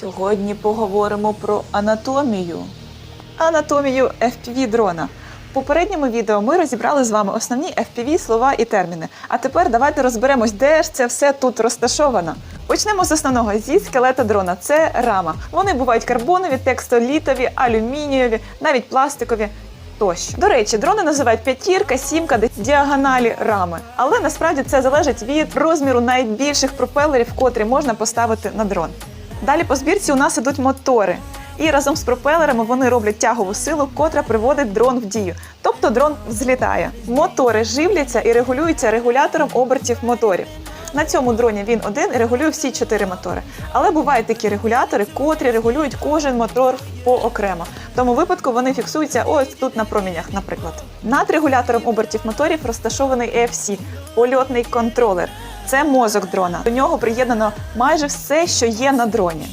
Сьогодні поговоримо про анатомію. Анатомію FPV дрона. В попередньому відео ми розібрали з вами основні FPV слова і терміни. А тепер давайте розберемось, де ж це все тут розташовано. Почнемо з основного зі скелета дрона. Це рама. Вони бувають карбонові, текстолітові, алюмінієві, навіть пластикові. Тощо. До речі, дрони називають п'ятірка, сімка, діагоналі рами. Але насправді це залежить від розміру найбільших пропелерів, котрі можна поставити на дрон. Далі по збірці у нас ідуть мотори. І разом з пропелерами вони роблять тягову силу, котра приводить дрон в дію. Тобто дрон взлітає. Мотори живляться і регулюються регулятором обертів моторів. На цьому дроні він один регулює всі чотири мотори. Але бувають такі регулятори, котрі регулюють кожен мотор поокремо. В тому випадку вони фіксуються ось тут на промінях, наприклад. Над регулятором обертів моторів розташований EFC – польотний контролер. Це мозок дрона. До нього приєднано майже все, що є на дроні.